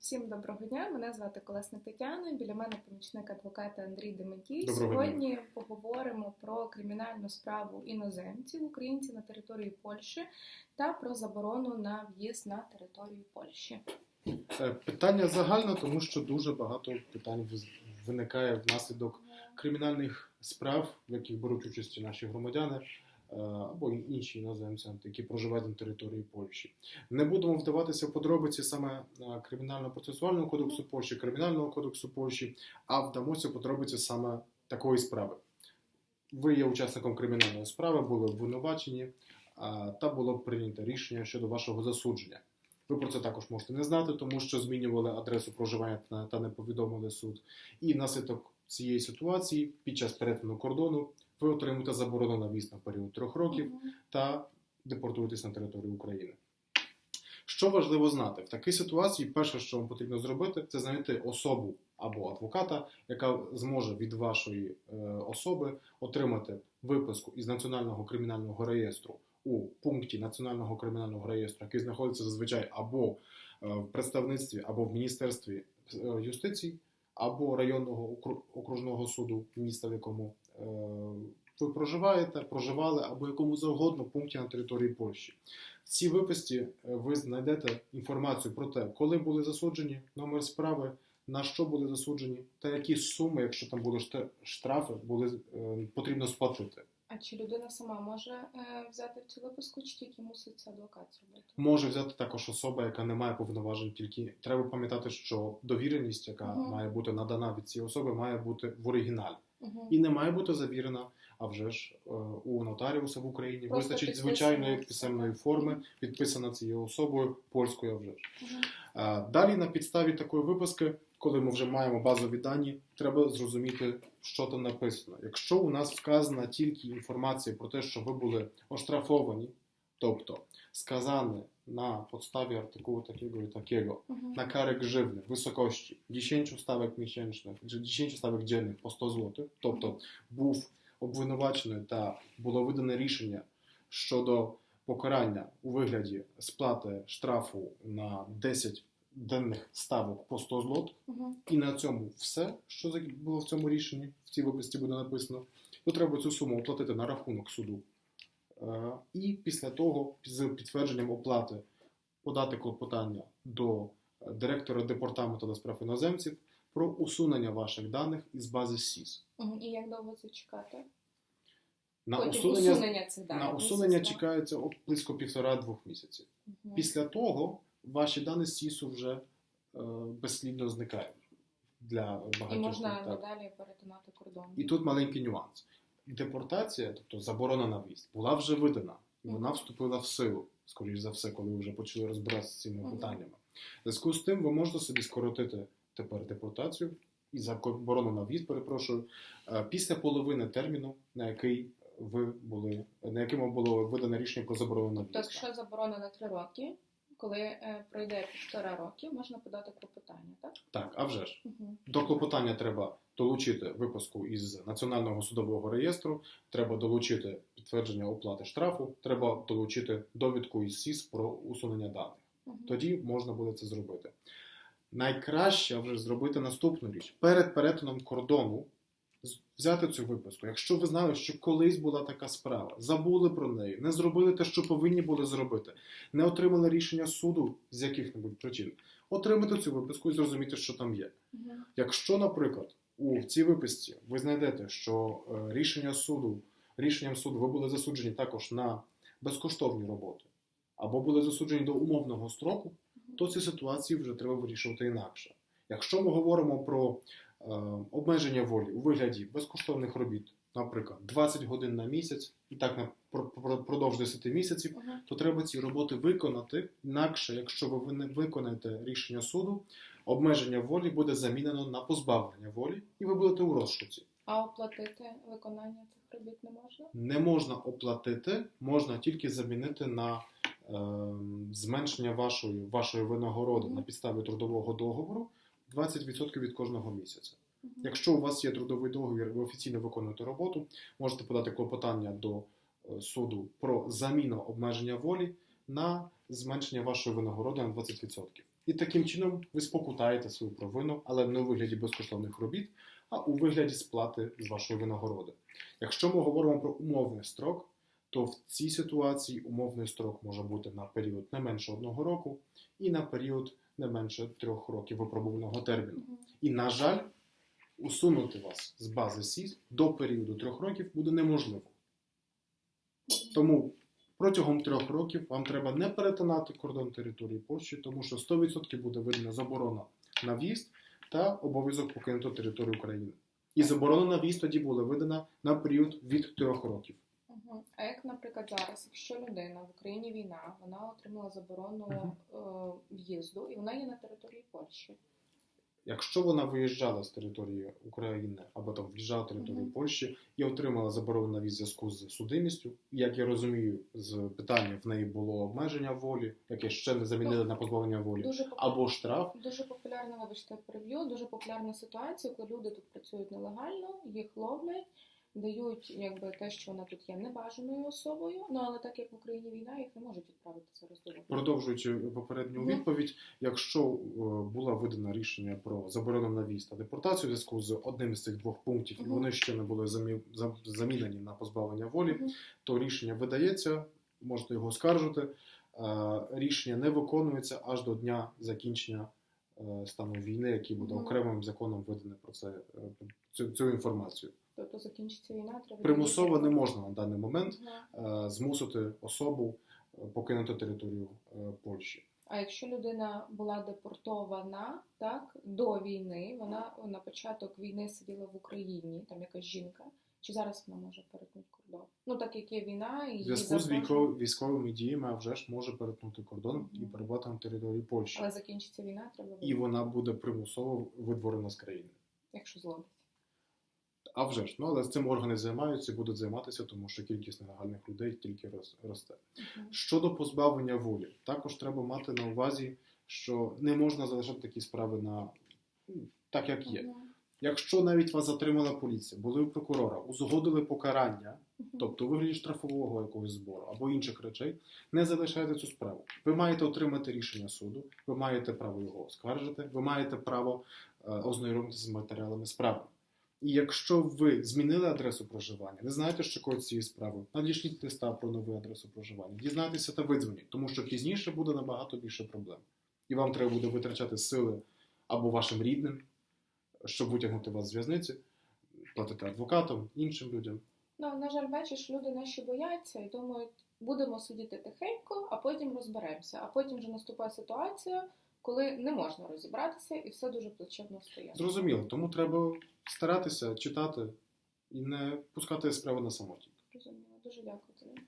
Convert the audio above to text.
Всім доброго дня. Мене звати Колесник Тетяна. Біля мене помічник адвоката Андрій Дементій. Доброго Сьогодні поговоримо про кримінальну справу іноземців, українців на території Польщі та про заборону на в'їзд на територію Польщі. Е, Питання загальне, тому що дуже багато питань виникає внаслідок кримінальних справ, в яких беруть участь наші громадяни або інші іноземці, які проживають на території Польщі. Не будемо вдаватися в подробиці саме е, кримінально-процесуального кодексу Польщі, кримінального кодексу Польщі, а вдамося в подробиці саме такої справи. Ви є учасником кримінальної справи, були обвинувачені та було прийнято рішення щодо вашого засудження. Ви про це також можете не знати, тому що змінювали адресу проживання та- не повідомили суд. І внаслідок цієї ситуації під час перетину кордону ви отримуєте заборону на в'їзд на період трьох років та депортуєтесь на територію України. Що важливо знати, в такій ситуації перше, що вам потрібно зробити, це знайти особу або адвоката, яка зможе від вашої е, особи отримати виписку із Національного кримінального реєстру у пункті Національного кримінального реєстру, який знаходиться зазвичай або е, в представництві, або в Міністерстві е, юстиції, або районного окружного суду міста, в якому ви проживаєте, проживали, або якому завгодно пункті на території Польщі. В цій виписці е, ви знайдете інформацію про те, коли були засуджені, номер справи, на що були засуджені, та які суми, якщо там були штрафи, були е, потрібно сплатити. А чи людина сама може е, взяти цю випуску, чи тільки мусить це адвокат зробити? Може взяти також особа, яка не має повноважень, тільки треба пам'ятати, що довіреність, яка Мгм. має бути надана від цієї особи, має бути в оригіналі Угу. і не має бути завірена. А вже ж е, у нотаріуса в Україні Просто вистачить підписана. звичайної писемної форми, підписана цією особою польською. а Вже ж Угу. Е, Далі на підставі такої виписки, коли ми вже маємо базові дані, треба зрозуміти, що там написано. Якщо у нас вказана тільки інформація про те, що ви були оштрафовані, тобто сказане на podstawie artykułu takiego i takiego, Угу. na karę grzywny w wysokości 10 stawek miesięcznych, czy 10 ставок dziennych по 100 злотих, тобто був обвинувачений та було видане рішення щодо покарання у вигляді сплати штрафу на 10 денних ставок по 100 злотих, Угу. і на цьому все, що було в цьому рішенні, в цій виписці буде написано, то треба цю суму оплатити на рахунок суду. І після того, з підтвердженням оплати, подати клопотання до е, директора департаменту до справ іноземців про усунення ваших даних із бази СІС. І як довго це чекати? На усунення, усунення цих даних. на усунення чекається близько півтора-двох місяців. Угу. Після того ваші дані з СІСу вже е, безслідно зникають для І можна надалі перетинати кордон. І тут маленький нюанс. Депортація, тобто заборона на в'їзд, була вже видана, і вона вступила в силу, скоріш за все, коли вже почали розбиратися з цими питаннями. В зв'язку з тим, ви можете собі скоротити тепер депортацію і заборону на в'їзд, перепрошую, е, після половини терміну, на який ви були, на якому було видане рішення про заборону на в'їзд. якщо заборона на три роки, коли е, пройде півтора роки, можна подати клопотання, так? Так, а вже ж. Угу. До клопотання треба долучити виписку із Національного судового реєстру, треба долучити підтвердження оплати штрафу, треба долучити довідку із СІС про усунення даних. Угу. Тоді можна буде це зробити. Найкраще вже зробити наступну річ: перед перетином кордону взяти цю виписку. Якщо ви знали, що колись була така справа, забули про неї, не зробили те, що повинні були зробити, не отримали рішення суду з яких-небудь причин, отримати цю виписку і зрозуміти, що там є. Якщо, наприклад, у цій виписці ви знайдете, що е, рішення суду, рішенням суду ви були засуджені також на безкоштовні роботи, або були засуджені до умовного строку, то ці ситуації вже треба вирішувати інакше. Якщо ми говоримо про обмеження волі у вигляді безкоштовних робіт, наприклад, 20 годин на місяць, і так на про- про- продовж 10 місяців, Угу. то треба ці роботи виконати. Інакше, якщо ви не виконаєте рішення суду, обмеження волі буде замінено на позбавлення волі, і ви будете у розшуці. А оплатити виконання цих робіт не можна? Не можна оплатити, можна тільки замінити на ем, зменшення вашої, вашої винагороди Мгм. на підставі трудового договору 20% від кожного місяця. Якщо у вас є трудовий договір, ви офіційно виконуєте роботу, можете подати клопотання до е, суду про заміну обмеження волі на зменшення вашої винагороди на 20%. І таким чином ви спокутаєте свою провину, але не у вигляді безкоштовних робіт, а у вигляді сплати з вашої винагороди. Якщо ми говоримо про умовний строк, то в цій ситуації умовний строк може бути на період не менше одного року і на період не менше трьох років випробуваного терміну. І, на жаль, усунути вас з бази СІС до періоду трьох років буде неможливо. Тому протягом трьох років вам треба не перетинати кордон території Польщі, тому що 100% буде видана заборона на в'їзд та обов'язок покинути територію України. І заборона на в'їзд тоді була видана на період від трьох років. А як, наприклад, зараз, якщо людина в Україні війна, вона отримала заборону е, в'їзду, і вона є на території Польщі. Якщо вона виїжджала з території України або там в'їжджала в територію Мгм. Польщі і отримала заборону на в'їзд в зв'язку з судимістю, як я розумію, з питання в неї було обмеження волі, яке ще не замінили на позбавлення волі, Дуже попу- або штраф. Дуже популярна, вибачте, переб'ю, дуже популярна ситуація, коли люди тут працюють нелегально, їх ловлять, дають якби те, що вона тут є небажаною особою. Ну але так як в Україні війна, їх не можуть відправити зараз до Продовжуючи попередню Мгм. відповідь, якщо е, було видано рішення про заборону на в'їзд та депортацію в зв'язку з одним із цих двох пунктів, і Мгм. вони ще не були замі- за- замінені на позбавлення волі, Мгм. то рішення видається, можете його скаржити. Е, Рішення не виконується аж до дня закінчення е, стану війни, який буде окремим законом видане про це цю, цю інформацію. Тобто закінчиться війна, треба Примусово не можна на даний момент Мгм. е, змусити особу е, покинути територію е, Польщі. А якщо людина була депортована так до війни, вона на початок війни сиділа в Україні, там якась жінка, чи зараз вона може перетнути кордон? Ну так як є війна і В зв'язку з військовими діями, а вже ж може перетнути кордон і перебувати на території Польщі. але закінчиться війна, треба І вона буде примусово видворена з країни. якщо зловить. А вже ж, ну але з цим органи займаються і будуть займатися, тому що кількість нелегальних людей тільки рос- росте. Щодо позбавлення волі, також треба мати на увазі, що не можна залишати такі справи на ну, так, як є. Якщо навіть вас затримала поліція, були у прокурора, узгодили покарання, тобто у вигляді штрафового якогось збору або інших речей, не залишайте цю справу. Ви маєте отримати рішення суду, ви маєте право його оскаржити, ви маєте право е, ознайомитися з матеріалами справи. І якщо ви змінили адресу проживання, не знаєте, що коїть цієї справи, надішліть листа про нову адресу проживання, дізнайтеся та видзвоніть, тому що пізніше буде набагато більше проблем. І вам треба буде витрачати сили або вашим рідним, щоб витягнути вас з в'язниці, платити адвокатам, іншим людям. Ну, на жаль, бачиш, люди наші бояться і думають, будемо сидіти тихенько, а потім розберемося. А потім вже наступає ситуація, коли не можна розібратися, і все дуже плачевно стає. Зрозуміло, тому треба старатися читати і не пускати справи на самоті. Розуміло. Дуже дякую тобі.